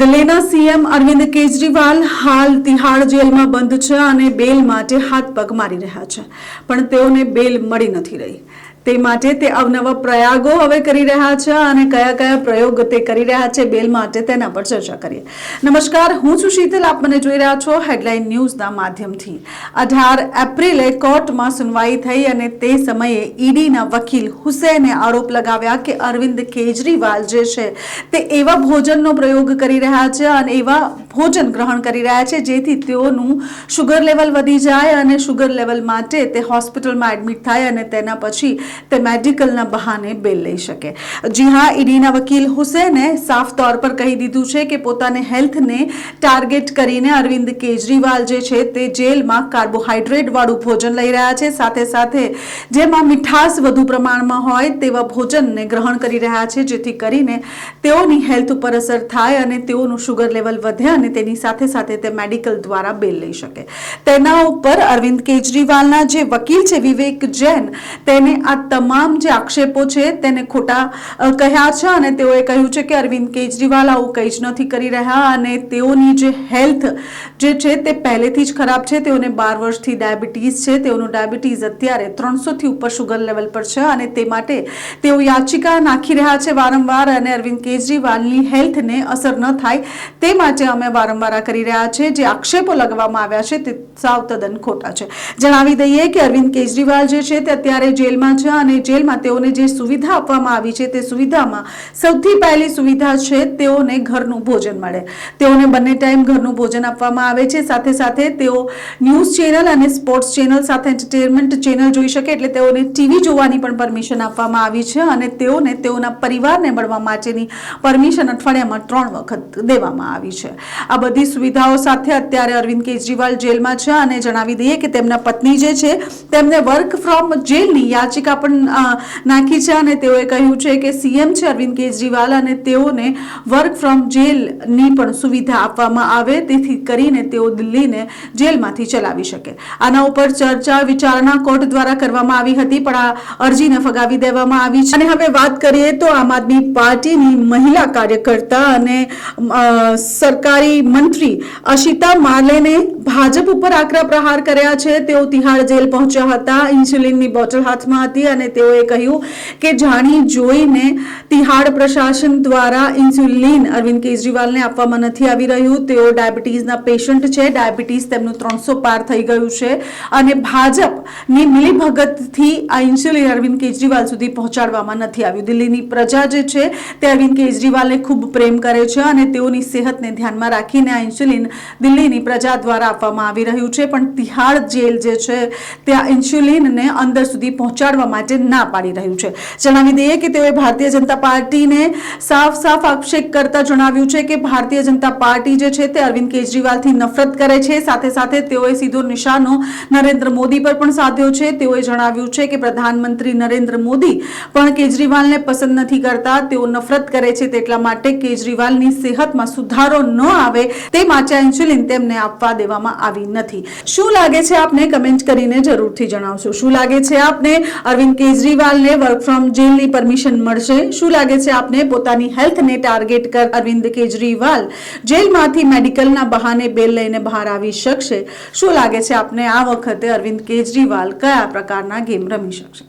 દિલ્હીના સીએમ અરવિંદ કેજરીવાલ હાલ તિહાડ જેલમાં બંધ છે અને બેલ માટે હાથ પગ મારી રહ્યા છે. પણ તેઓને બેલ મળી નથી રહી. તે માટે તે અવનવા પ્રયાગો હવે કરી રહ્યા છે અને કયા કયા પ્રયોગ તે કરી રહ્યા છે બેલ માટે તેના પર ચર્ચા કરીએ. નમસ્કાર, હું છું શીતલ. આપ મને જોઈ રહ્યા છો હેડલાઇન ન્યૂઝના માધ્યમથી. અઢાર એપ્રિલે કોર્ટમાં સુનવાઈ થઈ અને તે સમયે ઈડીના વકીલ હુસેને આરોપ લગાવ્યા કે અરવિંદ કેજરીવાલ જે છે, તે એવા ભોજનનો પ્રયોગ કરી રહ્યા છે અને એવા ભોજન ગ્રહણ કરી રહ્યા છે જેથી તેઓનું શુગર લેવલ વધી જાય અને શુગર લેવલ માટે તે હોસ્પિટલમાં એડમિટ થાય અને તેના પછી તે મેડિકલના બહાને બેલ લઈ શકે. જી હા, ઈડીના વકીલ હુસેને સાફ તौर પર કહી દીધું છે કે પોતાને હેલ્થને ટાર્ગેટ કરીને અરવિંદ કેજરીવાલ જે છે, તે જેલમાં કાર્બોહાઈડ્રેટ વાળું ભોજન લઈ રહ્યા છે. સાથે સાથે જેમાં મીઠાશ વધુ પ્રમાણમાં હોય તેવા ભોજનને ગ્રહણ કરી રહ્યા છે, જેથી કરીને તેઓની હેલ્થ ઉપર અસર થાય અને તેઓનું શુગર લેવલ વધે અને તેની સાથે સાથે તે મેડિકલ દ્વારા બેલ લઈ શકે. તેના ઉપર અરવિંદ કેજરીવાલના જે વકીલ છે, વિવેક જૈન, તેને આ તમામ જે આક્ષેપો છે તેને ખોટા કહ્યા છે અને તેઓએ કહ્યું છે કે અરવિંદ કેજરીવાલ આવું કંઈ જ નથી કરી રહ્યા અને તેઓની જે હેલ્થ જે છે તે પહેલેથી જ ખરાબ છે. તેઓને બાર વર્ષથી ડાયાબિટીસ છે. તેઓનું ડાયાબિટીસ અત્યારે ત્રણસોથી ઉપર શુગર લેવલ પર છે અને તે માટે તેઓ યાચિકા નાખી રહ્યા છે વારંવાર અને અરવિંદ કેજરીવાલની હેલ્થને અસર ન થાય તે માટે અમે વારંવાર કરી રહ્યા છે. જે આક્ષેપો લગાવવામાં આવ્યા છે તે સાવ તદ્દન ખોટા છે. જણાવી દઈએ કે અરવિંદ કેજરીવાલ જે છે તે અત્યારે જેલમાં છે અને જેલમાં તેઓને જે સુવિધા આપવામાં આવી છે તે સુવિધામાં સૌથી પહેલી સુવિધા છે તેઓને ઘરનું ભોજન મળે. તેઓને બંને ટાઈમ ઘરનું ભોજન આપવામાં આવે છે. સાથે સાથે તેઓ ન્યૂઝ ચેનલ અને સ્પોર્ટ્સ ચેનલ સાથે એન્ટરટેનમેન્ટ ચેનલ જોઈ શકે એટલે તેઓને ટીવી જોવાની પણ પરમિશન આપવામાં આવી છે અને તેઓને તેઓના પરિવારને મળવા માટેની પરમિશન અઠવાડિયામાં ત્રણ વખત દેવામાં આવી છે. આ બધી સુવિધાઓ સાથે અત્યારે અરવિંદ કેજરીવાલ જેલમાં છે અને જણાવી દઈએ કે તેમના પત્ની જે છે, તેમને વર્ક ફ્રોમ જેલની યાચિકા પણ નાખી છે અને તેઓએ કહ્યું છે કે સીએમ છે અરવિંદ કેજરીવાલ અને તેઓને વર્ક ફ્રોમ જેલની પણ સુવિધા આપવામાં આવે, તેથી કરીને તેઓ દિલ્હીને જેલમાંથી ચલાવી શકે. આના ઉપર ચર્ચા, વિચારણા કોર્ટ દ્વારા કરવામાં આવી હતી, પણ આ અરજીને ફગાવી દેવામાં આવી છે. અને હવે વાત કરીએ તો આમ આદમી પાર્ટીની મહિલા કાર્યકર્તા અને સરકારી મંત્રી અશિતા માલેને ભાજપ ઉપર આકરા પ્રહાર કર્યા છે. તેઓ તિહાડ જેલ પહોંચ્યા હતા. ઇન્સ્યુલિનની બોટલ હાથમાં હતી અને તેઓએ કહ્યું કે જાણી જોઈને તિહાડ પ્રશાસન દ્વારા ઇન્સ્યુલિન અરવિંદ કેજરીવાલને આપવામાં નથી આવી રહ્યું. તેઓ ડાયાબિટીસના પેશન્ટ છે. ડાયાબિટીસ તેમનું ત્રણસો પાર થઈ ગયું છે અને ભાજપની મિલીભગતથી આ ઇન્સ્યુલિન અરવિંદ કેજરીવાલ સુધી પહોંચાડવામાં નથી આવ્યું. દિલ્હીની પ્રજા જે છે તે અરવિંદ કેજરીવાલને ખૂબ પ્રેમ કરે છે અને તેઓની સેહતને ધ્યાનમાં રાખીને આ ઇન્સ્યુલિન દિલ્હીની પ્રજા દ્વારા આપવામાં આવી રહ્યું છે. પણ તિહાડ જેલ જે છે ત્યાં ઇન્સ્યુલિનને અંદર સુધી પહોંચાડવા માટે ના પાડી રહ્યું છે. જણાવી દઈએ કે તેઓએ ભારતીય જનતા પાર્ટીને સાફ સાફ આક્ષેપ કરતા જણાવ્યું છે કે ભારતીય જનતા પાર્ટી જે છે તે અરવિંદ કેજરીવાલથી નફરત કરે છે. સાથે સાથે તેઓએ સીધો નિશાનો નરેન્દ્ર મોદી પર પણ સાધ્યો છે. તેઓએ જણાવ્યું છે કે પ્રધાનમંત્રી નરેન્દ્ર મોદી પણ કેજરીવાલને પસંદ નથી કરતા. તેઓ નફરત કરે છે તેટલા માટે કેજરીવાલની સેહતમાં સુધારો ન આવે તે માટે ઇન્સ્યુલિન તેમને આપવા દેવામાં આવી નથી. શું લાગે છે આપને? કમેન્ટ કરીને જરૂરથી જણાવશો. શું લાગે છે આપને? અરવિંદ કેજરીવાલને વર્ક ફ્રોમ જેલની પરમિશન મળશે? શું લાગે છે આપને? પોતાની હેલ્થને ટાર્ગેટ કર અરવિંદ કેજરીવાલ જેલમાંથી મેડિકલના બહાને બેલ લઈને બહાર આવી શકશે? શું લાગે છે આપને આ વખતે અરવિંદ કેજરીવાલ કયા પ્રકારના ગેમ રમી શકશે?